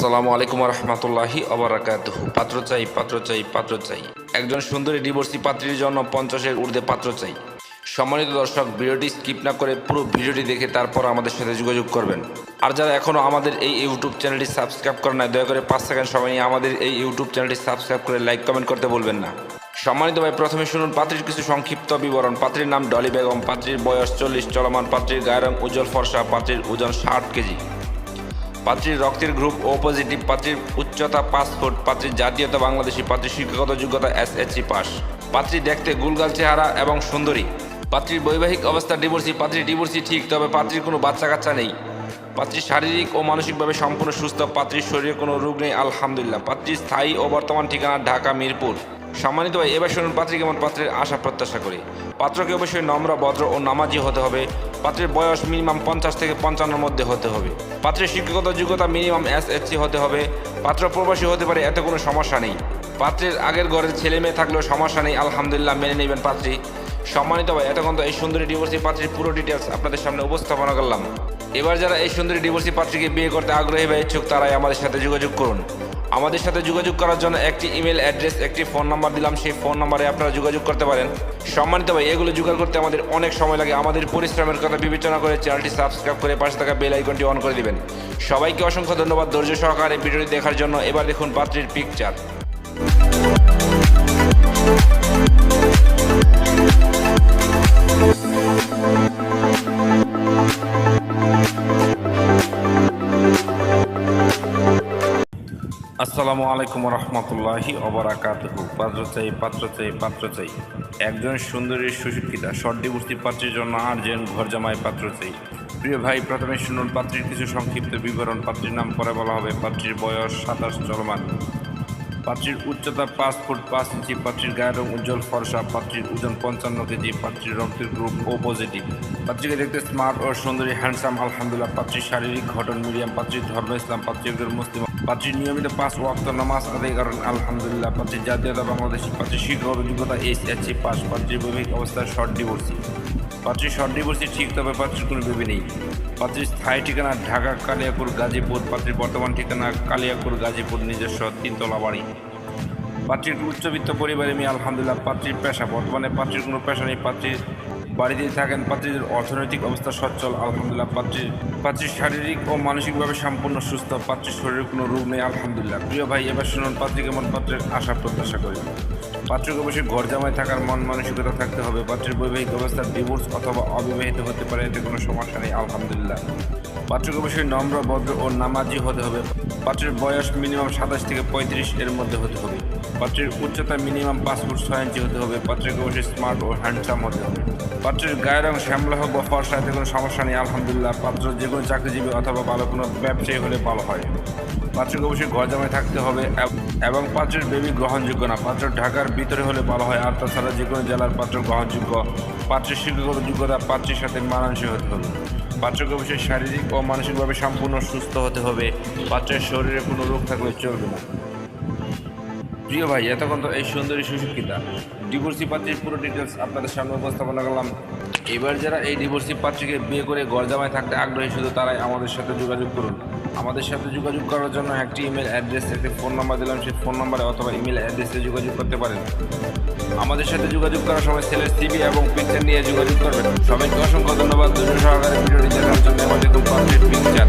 আসসালামু আলাইকুম রহমতুল্লাহি অবরাকাতুহ পাত্র চাই পাত্র চাই পাত্র চাই। একজন সুন্দরী ডিভোর্সি পাত্রীর জন্য পঞ্চাশের ঊর্ধ্বে পাত্র চাই। সম্মানিত দর্শক, ভিডিওটি স্কিপ না করে পুরো ভিডিওটি দেখে তারপর আমাদের সাথে যোগাযোগ করবেন। আর যারা এখনও আমাদের এই ইউটিউব চ্যানেলটি সাবস্ক্রাইব করে নাই, দয়া করে পাঁচ সেকেন্ড সময় নিয়ে আমাদের এই ইউটিউব চ্যানেলটি সাবস্ক্রাইব করে লাইক, কমেন্ট করতে বলবেন না। সম্মানিত ভাই, প্রথমে শুনুন পাত্রীর কিছু সংক্ষিপ্ত বিবরণ। পাত্রীর নাম ডলি বেগম, পাত্রীর বয়স চল্লিশ, চলমান পাত্রীর গায়ের রং উজ্জ্বল ফর্সা, পাত্রীর ওজন ষাট কেজি। পাত্রীর রক্তের গ্রুপ ও পজিটিভ পাত্রীর উচ্চতা ফুট, পাত্রীর জাতীয়তা বাংলাদেশি, পাত্রীর শিক্ষাগত যোগ্যতা এস এসসি পাস পাত্রী দেখতে গুলগাল চেহারা এবং সুন্দরী। পাত্রীর বৈবাহিক অবস্থা ডিভোর্সি পাত্রী ডিভোর্সি ঠিক, তবে পাত্রীর কোনো বাচ্চা কাচ্চা নেই। পাত্রীর শারীরিক ও মানসিকভাবে সম্পূর্ণ সুস্থ, পাত্রীর শরীরে কোনো রোগ নেই, আলহামদুলিল্লাহ। পাত্রীর স্থায়ী ও বর্তমান ঠিকানা ঢাকা, মিরপুর। সম্মানিত ভাই, এবার শুনুন পাত্রী কেমন পাত্রের আশা প্রত্যাশা করি। পাত্রকে অবশ্যই নম্র, ভদ্র ও নামাজি হতে হবে। পাত্রের বয়স মিনিমাম পঞ্চাশ থেকে পঞ্চান্নর মধ্যে হতে হবে। পাত্রের শিক্ষাগত যোগ্যতা মিনিমাম এস এসসি হতে হবে। পাত্র প্রবাসী হতে পারে, এতে কোনো সমস্যা নেই। পাত্রের আগের ঘরের ছেলে মেয়ে থাকলেও সমস্যা নেই, আলহামদুলিল্লাহ মেনে নেবেন পাত্রী। সম্মানিত ভাই এতক্ষণ তো এই সুন্দরী ডিভোর্সি পাত্রীর পুরো ডিটেলস আপনাদের সামনে উপস্থাপনা করলাম। এবার যারা এই সুন্দরী ডিভোর্সি পাত্রীকে বিয়ে করতে আগ্রহী বা ইচ্ছুক, তারাই আমাদের সাথে যোগাযোগ করুন। আমাদের সাথে যোগাযোগ করার জন্য একটি ইমেল অ্যাড্রেস একটি ফোন নাম্বার দিলাম। সেই ফোন নাম্বারে আপনারা যোগাযোগ করতে পারেন। সম্মানিত ভাই, এগুলো জোগাড় করতে আমাদের অনেক সময় লাগে। আমাদের পরিশ্রমের কথা বিবেচনা করে চ্যানেলটি সাবস্ক্রাইব করে পাশে থাকা বেল আইকনটি অন করে দিবেন। সবাইকে অসংখ্য ধন্যবাদ ধৈর্য সহকারে ভিডিওটি দেখার জন্য। এবার দেখুন পাত্রীর পিকচার আসসালামু আলাইকুম রহমতুল্লাহি অবরাকাত পাত্র চাই পাত্র চাই পাত্র চাই। একজন সুন্দরী সুশিক্ষিতা শর্ট ডিভোর্সি পাত্রের জন্য আর্জেন্ট ঘর জামাই পাত্র চাই। প্রিয় ভাই প্রথমে শুনুন পাত্রীর কিছু সংক্ষিপ্ত বিবরণ পাত্রীর নাম পরে বলা হবে। পাত্রীর বয়স সাতাশ চলমান। পাত্রীর উচ্চতা পাঁচ ফুট পাঁচ ইঞ্চি, পাত্রীর গায়ের রং উজ্জ্বল ফর্সা, পাত্রীর ওজন পঞ্চান্ন কেজি, পাত্রীর রক্তের গ্রুপ ও পজিটিভ পাত্রীকে দেখতে স্মার্ট ও সুন্দরী হ্যান্ডসাম আলহামদুলিল্লাহ। পাত্রীর শারীরিক ঘটন মিডিয়াম পাত্রীর ধর্ম ইসলাম, পাত্রীর মুসলিম। পাত্রীর নিয়মিত পাঁচ ওয়াক্ত নামাজ আদায় করেন, আলহামদুলিল্লাহ। পাত্রীর জাতীয়তা বাংলাদেশ পাত্রীর শিক্ষাগত যোগ্যতা এইচ এসসি পাস পাত্রীর বৈবাহিক অবস্থায় শর্ট ডিভোর্সি পাত্রীর শর্ট ঠিক, তবে পাত্রীর কোনো বেবি নেই। পাত্রীর স্থায়ী ঠিকানা ঢাকা কালিয়াপুর গাজীপুর পাত্রীর বর্তমান ঠিকানা কালিয়াপুর গাজীপুর, নিজস্ব তিনতলা বাড়ি। পাত্রীর উচ্চবিত্ত পরিবারে মেয়ে, আলহামদুলিল্লাহ পাত্রীর পেশা, বর্তমানে পাত্রীর কোনো পেশা নেই। পাত্রীর বাড়িতেই থাকেন পাত্রীদের অর্থনৈতিক অবস্থা সচ্ছল, আলহামদুলিল্লাহ পাত্রীর পাত্রীর শারীরিক ও মানসিকভাবে সম্পূর্ণ সুস্থ পাত্রীর শরীরে কোনো রোগ নেই, আলহামদুলিল্লাহ। প্রিয় ভাই, এবার শুনুন পাত্রী কেমন পাত্রের আশা প্রত্যাশা করি। পাত্রকে অবশ্যই ঘর জামায় থাকার মন মানসিকতা থাকতে হবে। পাত্রের বৈবাহিক অবস্থার ডিভোর্স অথবা অবিবাহিত হতে পারে, এতে কোনো সমস্যা নেই, আলহামদুলিল্লাহ। পাত্রকে অবশ্যই নম্র, ভদ্র ও নামাজি হতে হবে। পাত্রের বয়স মিনিমাম সাতাশ থেকে পঁয়ত্রিশ এর মধ্যে হতে হবে। পাত্রের উচ্চতা মিনিমাম পাঁচ ফুট ছয় ইঞ্চি হতে হবে। পাত্রকে অবশ্যই স্মার্ট ও হ্যান্ডসাম হতে হবে। পাত্রের গায়ের রং শ্যামলা হোক বা ফর্সা, এতে কোনো সমস্যা নেই, আলহামদুলিল্লাহ। পাত্র যে কোনো চাকরিজীবী অথবা ভালো কোনো ব্যবসায়ী হলে ভালো হয়। পাত্রকে অবশ্যই ঘর জামায় থাকতে হবে এবং পাত্রের বেবি গ্রহণযোগ্য না। পাত্র ঢাকার ভিতরে হলে ভালো হয়, আর তাছাড়া যে কোনো জেলার পাত্র গ্রহণযোগ্য। পাত্রের শিক্ষাগত যোগ্যতা পাত্রের সাথে মানানসই হতে হবে। পাত্রকে অবশ্যই শারীরিক ও মানসিকভাবে সম্পূর্ণ সুস্থ হতে হবে। পাত্রের শরীরে কোনো রোগ থাকলে চলবে না। প্রিয় ভাই, এতক্ষণ তো এই সুন্দরী সুশিক্ষিতা। ডিভোর্সি পাত্রীর পুরো ডিটেলস আপনাদের সামনে উপস্থাপনা করলাম। এবার যারা এই ডিভোর্সি পাত্রীকে বিয়ে করে গরজামায় থাকতে আগ্রহী, শুধু তারাই আমাদের সাথে যোগাযোগ করুন। আমাদের সাথে যোগাযোগ করার জন্য একটি ইমেল অ্যাড্রেস একটি ফোন নাম্বার দিলাম, সেই ফোন নাম্বারে অথবা ইমেল অ্যাড্রেসে যোগাযোগ করতে পারেন। আমাদের সাথে যোগাযোগ করার সময় ছেলের সিবি এবং পিকচার নিয়ে যোগাযোগ করবেন। সবাইকে অসংখ্য ধন্যবাদ। ধৈর্য সহকারে ভিডিওটি দেখার জন্য আমাদের খুব পারফেক্ট পিকচার